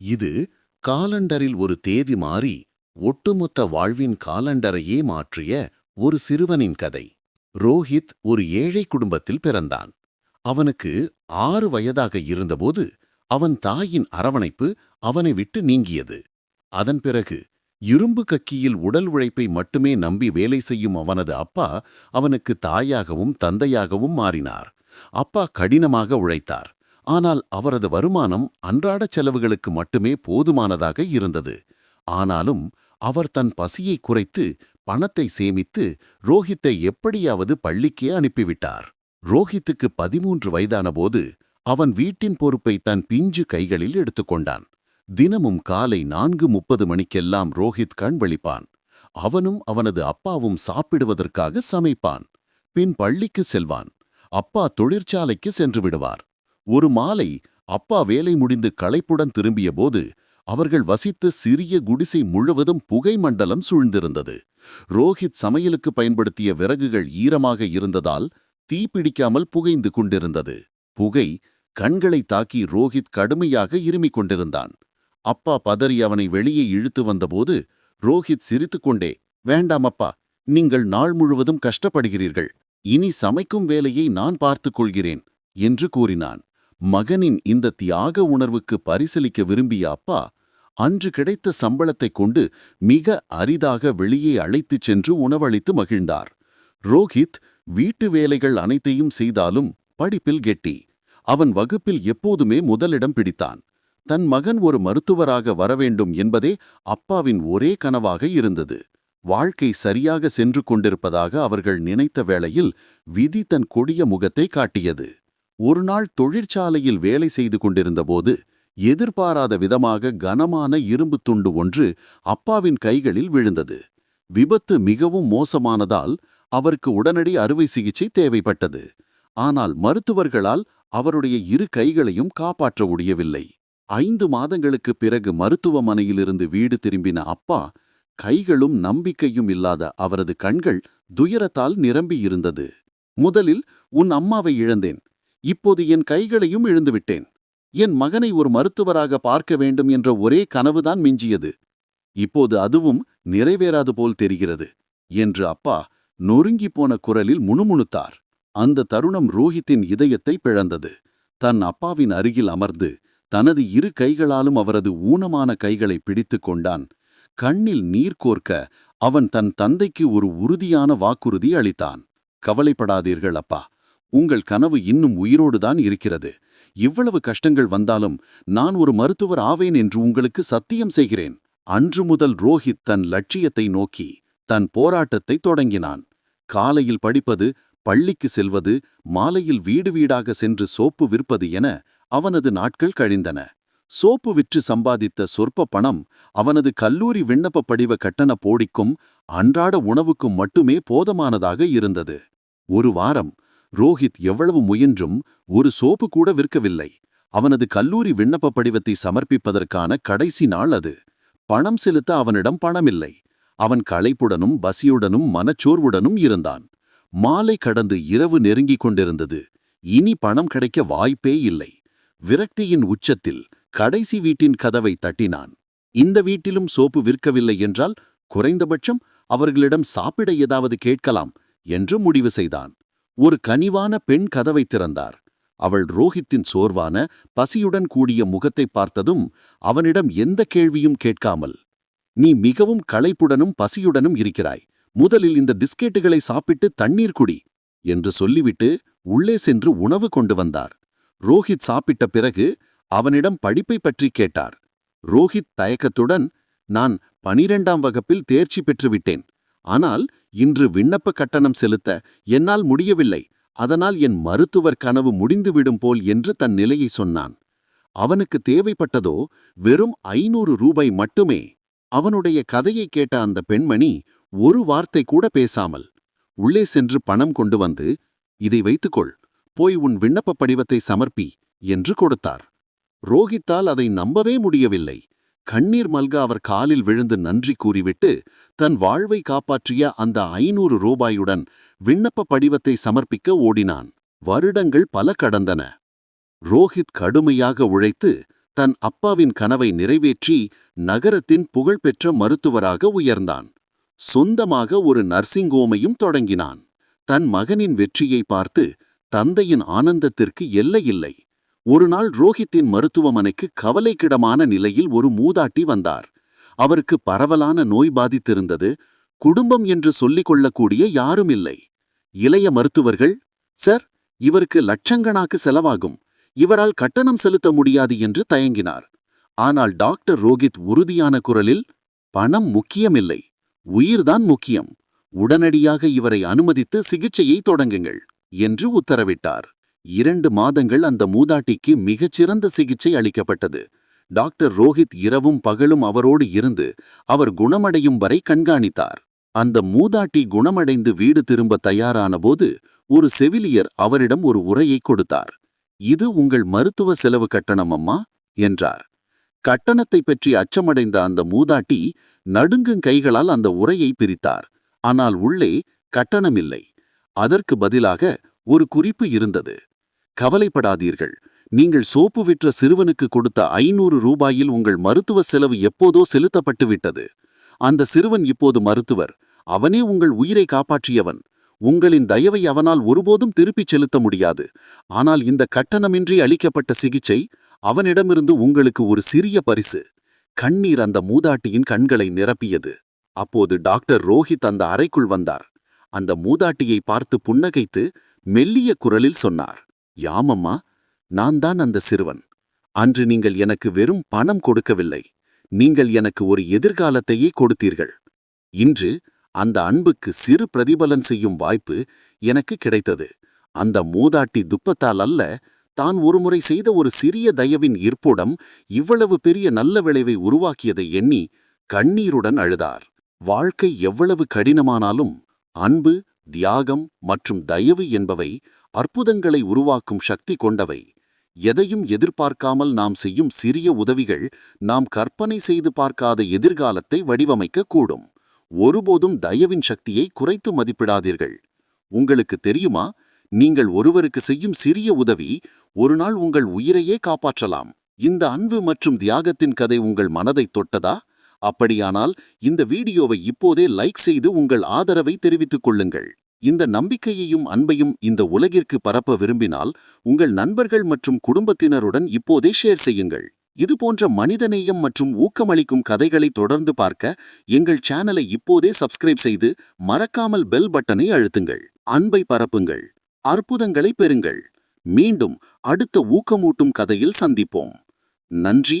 இது காலண்டரில் ஒரு தேதி மாறி ஒட்டுமொத்த வாழ்வின் காலண்டரையே மாற்றிய ஒரு சிறுவனின் கதை. ரோஹித் ஒரு ஏழை குடும்பத்தில் பிறந்தான். அவனுக்கு ஆறு வயதாக இருந்தபோது அவன் தாயின் அரவணைப்பு அவனை விட்டு நீங்கியது. அதன் பிறகு இரும்பு கக்கியில் உடல் உழைப்பை மட்டுமே நம்பி வேலை செய்யும் அவனது அப்பா அவனுக்கு தாயாகவும் தந்தையாகவும் மாறினார். அப்பா கடினமாக உழைத்தார். ஆனால் அவரது வருமானம் அன்றாட செலவுகளுக்கு மட்டுமே போதுமானதாக இருந்தது. ஆனாலும் அவர் தன் பசியை குறைத்து பணத்தை சேமித்து ரோஹித்தை எப்படியாவது பள்ளிக்கே அனுப்பிவிட்டார். ரோஹித்துக்கு பதிமூன்று வயதானபோது அவன் வீட்டின் பொறுப்பை தன் பிஞ்சு கைகளில் எடுத்துக்கொண்டான் தினமும் காலை நான்கு முப்பது மணிக்கெல்லாம் ரோஹித் கண் அவனும் அவனது அப்பாவும் சாப்பிடுவதற்காக சமைப்பான். பின் பள்ளிக்கு செல்வான். அப்பா தொழிற்சாலைக்கு சென்று விடுவார். ஒரு மாலை அப்பா வேலை முடிந்து களைப்புடன் திரும்பியபோது அவர்கள் வசித்த சிறிய குடிசை முழுவதும் புகை மண்டலம் சூழ்ந்திருந்தது. ரோஹித் சமையலுக்கு பயன்படுத்திய விறகுகள் ஈரமாக இருந்ததால் தீப்பிடிக்காமல் புகைந்து கொண்டிருந்தது. புகை கண்களை தாக்கி ரோஹித் கடுமையாக இருமிக் கொண்டிருந்தான். அப்பா பதறி அவனை வெளியே இழுத்து வந்தபோது ரோஹித் சிரித்துக்கொண்டே வேண்டாம் அப்பா நீங்கள் நாள் முழுவதும் கஷ்டப்படுகிறீர்கள். இனி சமைக்கும் வேலையை நான் பார்த்துக் கொள்கிறேன் என்று கூறினான். மகனின் இந்த தியாக உணர்வுக்கு பரிசலிக்க விரும்பிய அப்பா அன்று கிடைத்த சம்பளத்தைக் கொண்டு மிக அரிதாக வெளியே அழைத்துச் சென்று உணவளித்து மகிழ்ந்தார். ரோஹித் வீட்டு வேலைகள் அனைத்தையும் செய்தாலும் படிப்பில் கெட்டி அவன் வகுப்பில் எப்போதுமே முதலிடம் பிடித்தான். தன் மகன் ஒரு மருத்துவராக வரவேண்டும் என்பதே அப்பாவின் ஒரே கனவாக இருந்தது. வாழ்க்கை சரியாக சென்று கொண்டிருப்பதாக அவர்கள் நினைத்த வேளையில் விதி தன் கொடிய முகத்தை காட்டியது. ஒருநாள் தொழிற்சாலையில் வேலை செய்து கொண்டிருந்தபோது எதிர்பாராத விதமாக கனமான இரும்பு துண்டு ஒன்று அப்பாவின் கைகளில் விழுந்தது. விபத்து மிகவும் மோசமானதால் அவருக்கு உடனடி அறுவை சிகிச்சை தேவைப்பட்டது. ஆனால் மருத்துவர்களால் அவருடைய இரு கைகளையும் காப்பாற்ற முடியவில்லை. ஐந்து மாதங்களுக்குப் பிறகு மருத்துவமனையிலிருந்து வீடு திரும்பின அப்பா கைகளும் நம்பிக்கையும் இல்லாத அவரது கண்கள் துயரத்தால் நிரம்பியிருந்தது. முதலில் உன் அம்மாவை இழந்தேன். இப்போது என் கைகளையும் இழந்துவிட்டேன். என் மகனை ஒரு மருத்துவராக பார்க்க வேண்டும் என்ற ஒரே கனவுதான் மிஞ்சியது. இப்போது அதுவும் நிறைவேறாது போல் தெரிகிறது என்று அப்பா நொறுங்கிப் போன குரலில் முணுமுணுத்தார். அந்த தருணம் ரோஹித்தின் இதயத்தை பிழந்தது தன் அப்பாவின் அருகில் அமர்ந்து தனது இரு கைகளாலும் அவரது ஊனமான கைகளை பிடித்து கொண்டான். கண்ணில் நீர் கோர்க்க அவன் தன் தந்தைக்கு ஒரு உறுதியான வாக்குறுதி அளித்தான். கவலைப்படாதீர்கள் அப்பா. உங்கள் கனவு இன்னும் உயிரோடுதான் இருக்கிறது. இவ்வளவு கஷ்டங்கள் வந்தாலும் நான் ஒரு மருத்துவர் ஆவேன் என்று உங்களுக்கு சத்தியம் செய்கிறேன். அன்று முதல் ரோஹித் தன் லட்சியத்தை நோக்கி தன் போராட்டத்தை தொடங்கினான். காலையில் படிப்பது பள்ளிக்கு செல்வது மாலையில் வீடு வீடாக சென்று சோப்பு விற்பது என அவனது நாட்கள் கழிந்தன. சோப்பு விற்று சம்பாதித்த சொற்ப பணம் அவனது கல்லூரி விண்ணப்ப படிவ கட்டண போடிக்கும் அன்றாட உணவுக்கும் மட்டுமே போதமானதாக இருந்தது. ஒரு வாரம் ரோஹித் எவ்வளவு முயன்றும் ஒரு சோப்பு கூட விற்கவில்லை. அவனது கல்லூரி விண்ணப்ப படிவத்தை சமர்ப்பிப்பதற்கான கடைசி நாள் அது. பணம் செலுத்த அவனிடம் பணமில்லை. அவன் களைப்புடனும் பசியுடனும் மனச்சோர்வுடனும் இருந்தான். மாலை கடந்து இரவு நெருங்கிக் கொண்டிருந்தது. இனி பணம் கிடைக்க வாய்ப்பே இல்லை. விரக்தியின் உச்சத்தில் கடைசி வீட்டின் கதவை தட்டினான். இந்த வீட்டிலும் சோப்பு விற்கவில்லை என்றால் குறைந்தபட்சம் அவர்களிடம் சாப்பிட ஏதாவது கேட்கலாம் என்று முடிவு செய்தான். ஒரு கனிவான பெண் கதவை திறந்தார். அவள் ரோஹித்தின் சோர்வான பசியுடன் கூடிய முகத்தை பார்த்ததும் அவனிடம் எந்த கேள்வியும் கேட்காமல் நீ மிகவும் களைப்புடனும் பசியுடனும் இருக்கிறாய். முதலில் இந்த பிஸ்கெட்டுகளை சாப்பிட்டு தண்ணீர் குடி என்று சொல்லிவிட்டு உள்ளே சென்று உணவு கொண்டு வந்தார். ரோஹித் சாப்பிட்ட பிறகு அவனிடம் படிப்பை பற்றி கேட்டார். ரோஹித் தயக்கத்துடன் நான் பனிரெண்டாம் வகுப்பில் தேர்ச்சி பெற்றுவிட்டேன். ஆனால் இன்று விண்ணப்ப கட்டணம் செலுத்த என்னால் முடியவில்லை. அதனால் என் மருத்துவர் கனவு முடிந்துவிடும் போல் என்று தன் நிலையை சொன்னான். அவனுக்கு தேவைப்பட்டதோ வெறும் ஐநூறு ரூபாய் மட்டுமே. அவனுடைய கதையை கேட்ட அந்த பெண்மணி ஒரு வார்த்தை கூட பேசாமல் உள்ளே சென்று பணம் கொண்டு வந்து இதை வைத்துக்கொள் போய் உன் விண்ணப்ப படிவத்தை சமர்ப்பி என்று கொடுத்தார். ரோஹித்தால் அதை நம்பவே முடியவில்லை. கண்ணீர் மல்க அவர் காலில் விழுந்து நன்றி கூறிவிட்டு தன் வாழ்வை காப்பாற்றிய அந்த ஐநூறு ரூபாயுடன் விண்ணப்ப படிவத்தை சமர்ப்பிக்க ஓடினான். வருடங்கள் பல கடந்தன. ரோஹித் கடுமையாக உழைத்து தன் அப்பாவின் கனவை நிறைவேற்றி நகரத்தின் புகழ்பெற்ற மருத்துவராக உயர்ந்தான். சொந்தமாக ஒரு நர்சிங் ஹோமையும் தொடங்கினான். தன் மகனின் வெற்றியை பார்த்து தந்தையின் ஆனந்தத்திற்கு எல்லையில்லை ஒருநாள் ரோஹித்தின் மருத்துவமனைக்கு கவலைக்கிடமான நிலையில் ஒரு மூதாட்டி வந்தார். அவருக்கு பரவலான நோய் பாதித்திருந்தது. குடும்பம் என்று சொல்லிக் கொள்ளக்கூடிய யாரும் இல்லை. இளைய மருத்துவர்கள் சார் இவருக்கு லட்சங்கணாக்கு செலவாகும். இவரால் கட்டணம் செலுத்த முடியாது என்று தயங்கினார். ஆனால் டாக்டர் ரோஹித் உறுதியான குரலில் பணம் முக்கியமில்லை. உயிர்தான் முக்கியம். உடனடியாக இவரை அனுமதித்து சிகிச்சையை தொடங்குங்கள் என்று உத்தரவிட்டார். இரண்டு மாதங்கள் அந்த மூதாட்டிக்கு மிகச்சிறந்த சிகிச்சை அளிக்கப்பட்டது. டாக்டர் ரோஹித் இரவும் பகலும் அவரோடு இருந்து அவர் குணமடையும் வரை கண்காணித்தார். அந்த மூதாட்டி குணமடைந்து வீடு திரும்ப தயாரானபோது ஒரு செவிலியர் அவரிடம் ஒரு உரையை கொடுத்தார். இது உங்கள் மருத்துவ செலவு கட்டணம் அம்மா என்றார். கட்டணத்தை பற்றி அச்சமடைந்த அந்த மூதாட்டி நடுங்கும் கைகளால் அந்த உரையை பிரித்தார். ஆனால் உள்ளே கட்டணமில்லை. அதற்கு பதிலாக ஒரு குறிப்பு இருந்தது. கவலைப்படாதீர்கள். நீங்கள் சோப்பு விற்ற சிறுவனுக்கு கொடுத்த ஐநூறு ரூபாயில் உங்கள் மருத்துவ செலவு எப்போதோ செலுத்தப்பட்டு விட்டது அந்த சிறுவன் இப்போது மருத்துவர். அவனே உங்கள் உயிரை காப்பாற்றியவன். உங்களின் தயவை அவனால் ஒருபோதும் திருப்பிச் செலுத்த முடியாது. ஆனால் இந்த கட்டணமின்றி அளிக்கப்பட்ட சிகிச்சை அவனிடமிருந்து உங்களுக்கு ஒரு சிறிய பரிசு. கண்ணீர் அந்த மூதாட்டியின் கண்களை நிரப்பியது. அப்போது டாக்டர் ரோஹித் அந்த அறைக்குள் வந்தார். அந்த மூதாட்டியை பார்த்து புன்னகைத்து மெல்லிய குரலில் சொன்னார். யாமம்மா? நான் தான் அந்த சிறுவன். அன்று நீங்கள் எனக்கு வெறும் பணம் கொடுக்கவில்லை. நீங்கள் எனக்கு ஒரு எதிர்காலத்தையே கொடுத்தீர்கள். இன்று அந்த அன்புக்கு சிறு பிரதிபலன் செய்யும் வாய்ப்பு எனக்கு கிடைத்தது. அந்த மூதாட்டி துப்பத்தால் அல்ல தான் ஒருமுறை செய்த ஒரு சிறிய தயவின் ஈர்ப்புடம் இவ்வளவு பெரிய நல்ல விளைவை உருவாக்கியதை எண்ணி கண்ணீருடன் அழுதார். வாழ்க்கை எவ்வளவு கடினமானாலும் அன்பு தியாகம் மற்றும் தயவு என்பவை அற்புதங்களை உருவாக்கும் சக்தி கொண்டவை. எதையும் எதிர்பார்க்காமல் நாம் செய்யும் சிறிய உதவிகள் நாம் கற்பனை செய்து பார்க்காத எதிர்காலத்தை வடிவமைக்க கூடும் ஒருபோதும் தயவின் சக்தியை குறைத்து மதிப்பிடாதீர்கள். உங்களுக்கு தெரியுமா? நீங்கள் ஒருவருக்கு செய்யும் சிறிய உதவி ஒருநாள் உங்கள் உயிரையே காப்பாற்றலாம். இந்த அன்பு மற்றும் தியாகத்தின் கதை உங்கள் மனதை தொட்டதா? அப்படியானால் இந்த வீடியோவை இப்போதே லைக் செய்து உங்கள் ஆதரவை தெரிவித்துக் கொள்ளுங்கள். இந்த நம்பிக்கையையும் அன்பையும் இந்த உலகிற்கு பரப்ப விரும்பினால் உங்கள் நண்பர்கள் மற்றும் குடும்பத்தினருடன் இப்போதே ஷேர் செய்யுங்கள். இது போன்ற மனிதநேயம் மற்றும் ஊக்கமளிக்கும் கதைகளை தொடர்ந்து பார்க்க எங்கள் சேனலை இப்போதே சப்ஸ்கிரைப் செய்து மறக்காமல் பெல் பட்டனை அழுத்துங்கள். அன்பை பரப்புங்கள். அற்புதங்களை பெறுங்கள். மீண்டும் அடுத்த ஊக்கமூட்டும் கதையில் சந்திப்போம். நன்றி.